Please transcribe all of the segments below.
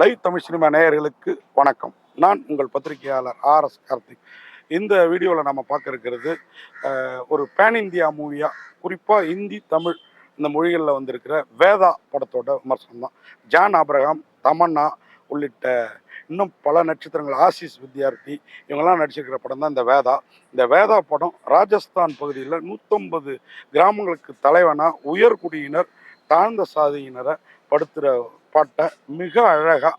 Live Tamil cinema நேயர்களுக்கு வணக்கம். நான் உங்கள் பத்திரிகையாளர் ஆர் எஸ் கார்த்திக். இந்த வீடியோவில் நம்ம பார்க்க இருக்கிறது ஒரு பேன் இந்தியா மூவியாக குறிப்பாக ஹிந்தி தமிழ் இந்த மொழிகளில் வந்திருக்கிற வேதா படத்தோட விமர்சனம் தான் ஜான் அப்ரஹாம் தமன்னா உள்ளிட்ட இன்னும் பல நட்சத்திரங்கள் ஆசிஸ் வித்யார்த்தி இவங்கெல்லாம் நடிச்சிருக்கிற படம் தான் இந்த வேதா. இந்த வேதா படம் ராஜஸ்தான் பகுதியில் நூற்றம்பது கிராமங்களுக்கு தலைவனாக உயர்குடியினர் தாழ்ந்த சாதியினரை படுத்துகிற பாட்டை மிக அழகாக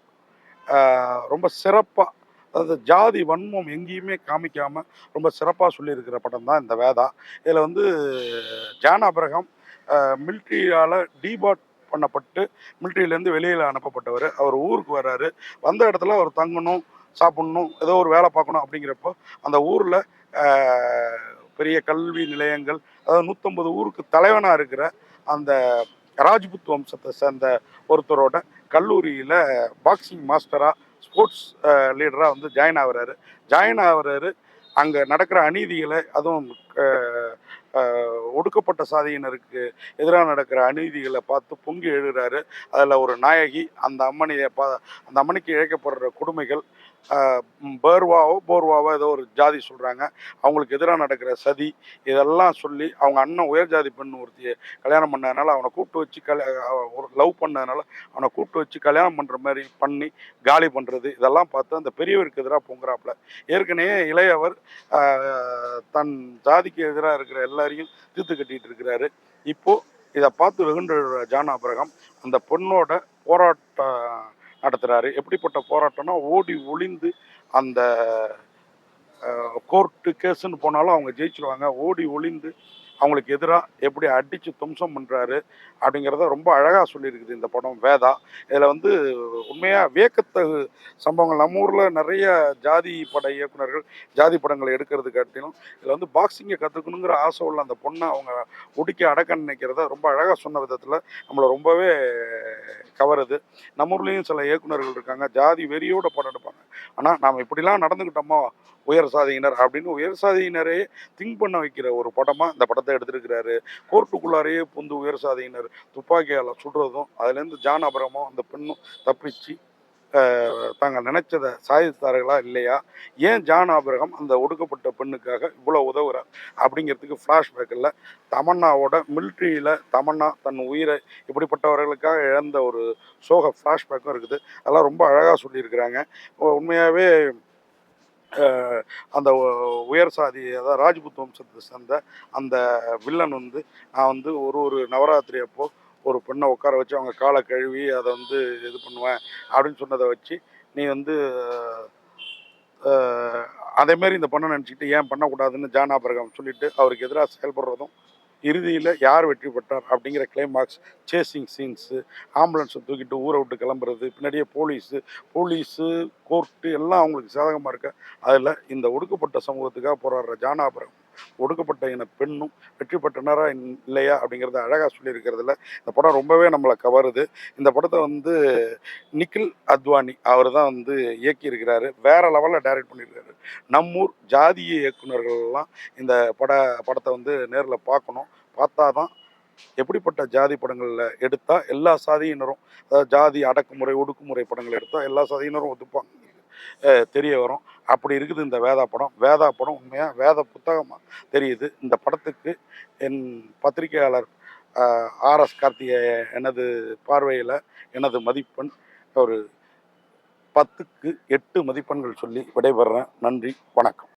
ரொம்ப சிறப்பாக அதாவது ஜாதி வன்மம் எங்கேயுமே காமிக்காமல் ரொம்ப சிறப்பாக சொல்லியிருக்கிற படம் தான் இந்த வேதா. இதில் வந்து ஜான் அப்ரஹாம் மில்ட்ரியால் டீபாட் பண்ணப்பட்டு மில்ட்ரியிலேருந்து வெளியில் அனுப்பப்பட்டவர். அவர் ஊருக்கு வர்றாரு. வந்த இடத்துல அவர் தங்கணும் சாப்பிடணும் ஏதோ ஒரு வேலை பார்க்கணும் அப்படிங்கிறப்போ அந்த ஊரில் பெரிய கல்வி நிலையங்கள் அதாவது நூற்றம்பது ஊருக்கு தலைவனாக இருக்கிற அந்த ராஜ்புத் வம்சத்தை சேர்ந்த ஒருத்தரோட கல்லூரியில் பாக்ஸிங் மாஸ்டராக ஸ்போர்ட்ஸ் லீடராக வந்து ஜாயின் ஆகுறாரு. ஜாயின் ஆகிறாரு. அங்கே நடக்கிற அநீதிகளை அதுவும் ஒடுக்கப்பட்ட சாதியினருக்கு எதிராக நடக்கிற அநீதிகளை பார்த்து பொங்கி எழுகிறாரு. அதில் ஒரு நாயகி அந்த அம்மனியை பா அந்த அம்மனிக்கு இழைக்கப்படுற கொடுமைகள் பேர்வாவோ போர்வாவோ ஏதோ ஒரு ஜாதி சொல்கிறாங்க அவங்களுக்கு எதிராக நடக்கிற சதி இதெல்லாம் சொல்லி அவங்க அண்ணன் உயர் ஜாதி பெண் ஒருத்தியை கல்யாணம் பண்ணதுனால அவனை கூப்பிட்டு வச்சு கல்யா ஒரு லவ் பண்ணதுனால அவனை கூப்பிட்டு வச்சு கல்யாணம் பண்ணுற மாதிரி பண்ணி காலி பண்ணுறது இதெல்லாம் பார்த்து அந்த பெரியவருக்கு எதிராக பொங்குறாப்புல. ஏற்கனவே இளையவர் தன் ஜாதிக்கு எதிராக இருக்கிற எல்லா எல்லாரையும் தீர்த்து கட்டிட்டு இருக்கிறாரு இப்போ இதை பார்த்து வெகுண்ட ஜான் அப்ரஹாம் அந்த பொண்ணோட போராட்டம் நடத்துகிறாரு எப்படிப்பட்ட போராட்டம்னா ஓடி ஒளிந்து அந்த கோர்ட்டு கேஸுன்னு போனாலும் அவங்க ஜெயிச்சிருவாங்க. ஓடி ஒளிந்து அவங்களுக்கு எதிராக எப்படி அடித்து தும்சம் பண்ணுறாரு அப்படிங்கிறத ரொம்ப அழகாக சொல்லியிருக்குது இந்த படம் வேதா. இதில் வந்து உண்மையாக வியக்கத்தகு சம்பவங்கள். நம்ம ஊரில் நிறைய ஜாதி பட இயக்குனர்கள் ஜாதி படங்களை எடுக்கிறது காட்டிலும் இதில் வந்து பாக்ஸிங்கை கற்றுக்கணுங்கிற ஆசை உள்ள அந்த பொண்ணை அவங்க ஒடுக்கி அடக்க நினைக்கிறத ரொம்ப அழகாக சொன்ன விதத்தில் நம்மளை ரொம்பவே கவருது. நம்ம ஊர்லேயும் சில இயக்குனர்கள் இருக்காங்க ஜாதி வெறியோட படம் எடுப்பாங்க. ஆனால் நாம் இப்படிலாம் நடந்துக்கிட்டோமோ? உயர் சாதியினர் அப்படின்னு உயர் சாதியினரே திங்க் பண்ண வைக்கிற ஒரு படமாக இந்த படத்தை எடுத்திருக்கிறாரு. கோர்ட்டுக்குள்ளாரையே புந்து உயர் சாதியினர் துப்பாக்கியால் சுடுறதும் அதுலேருந்து ஜான் அபரமும் அந்த பெண்ணும் தப்பிச்சு தாங்கள் நினைச்சதை சாதித்தார்களா இல்லையா? ஏன் ஜான் ஆபிரகம் அந்த ஒடுக்கப்பட்ட பெண்ணுக்காக இவ்வளோ உதவுறார் அப்படிங்கிறதுக்கு ஃப்ளாஷ்பேக்கில் தமன்னாவோட மிலிட்ரியில் தமன்னா தன் உயிரை இப்படிப்பட்டவர்களுக்காக இழந்த ஒரு சோக ஃப்ளாஷ்பேக்கும் இருக்குது. அதெல்லாம் ரொம்ப அழகாக சொல்லியிருக்கிறாங்க. உண்மையாகவே அந்த உயர் சாதி அதாவது ராஜ்புத் வம்சத்தை சேர்ந்த அந்த வில்லன் வந்து நான் வந்து ஒரு ஒரு நவராத்திரி அப்போ ஒரு பெண்ணை உட்கார வச்சு அவங்க காலை கழுவி அதை வந்து இது பண்ணுவேன் அப்படின்னு சொன்னதை வச்சு நீ வந்து அதேமாரி இந்த பொண்ணை நினச்சிக்கிட்டு ஏன் பண்ணக்கூடாதுன்னு ஜான் ஆபரகம் சொல்லிட்டு அவருக்கு எதிராக செயல்படுறதும் இறுதியில் யார் வெற்றி பெற்றார்? அப்படிங்கிற கிளைமாக்ஸ் சேசிங் சீன்ஸு ஆம்புலன்ஸை தூக்கிட்டு ஊரை விட்டு கிளம்புறது பின்னாடியே போலீஸு போலீஸு கோர்ட்டு எல்லாம் அவங்களுக்கு சாதகமாக இருக்க. அதில் இந்த ஒடுக்கப்பட்ட சமூகத்துக்காக போராடுற ஜானாபுரம் ஒடுக்கப்பட்ட இன பெண்ணும் வெற்றி பெற்றனரா இல்லையா அப்படிங்கிறத அழகாக சொல்லியிருக்கிறதுல. இந்த படம் ரொம்பவே நம்மளை கவருது. இந்த படத்தை வந்து நிக்கில் அத்வானி அவர் தான் வந்து இயக்கியிருக்கிறாரு. வேற லெவலில் டைரக்ட் பண்ணியிருக்காரு. நம்மூர் ஜாதிய இயக்குனர்கள்லாம் இந்த பட படத்தை வந்து நேரில் பார்க்கணும். பார்த்தா தான் எப்படிப்பட்ட ஜாதி படங்களில் எடுத்தால் எல்லா சாதியினரும் அதாவது ஜாதி அடக்குமுறை ஒடுக்குமுறை படங்கள் எடுத்தால் எல்லா சாதியினரும் ஒத்துப்பாங்க தெரிய வரும். அப்படி இருக்குது இந்த வேதா படம். வேதா படம் உண்மையாக வேத புத்தகமாக தெரியுது. இந்த படத்துக்கு என் பத்திரிகையாளர் ஆர்எஸ் கார்த்திகேய எனது பார்வையில் எனது மதிப்பெண் ஒரு பத்துக்கு எட்டு மதிப்பெண்கள் சொல்லி விடைபெறேன். நன்றி. வணக்கம்.